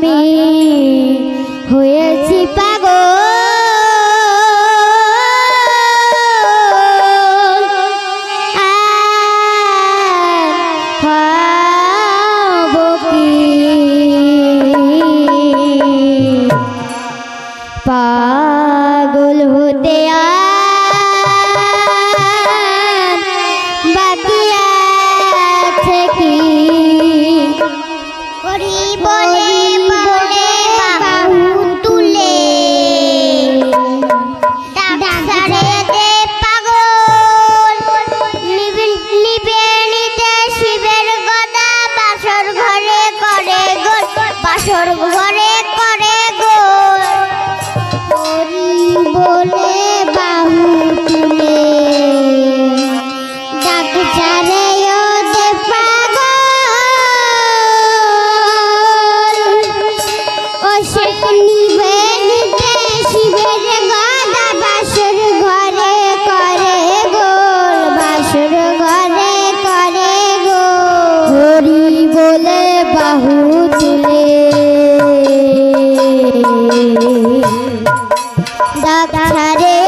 没 আদে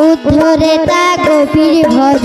উদ্ধরে তা গোপীর ভজ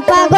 পাগল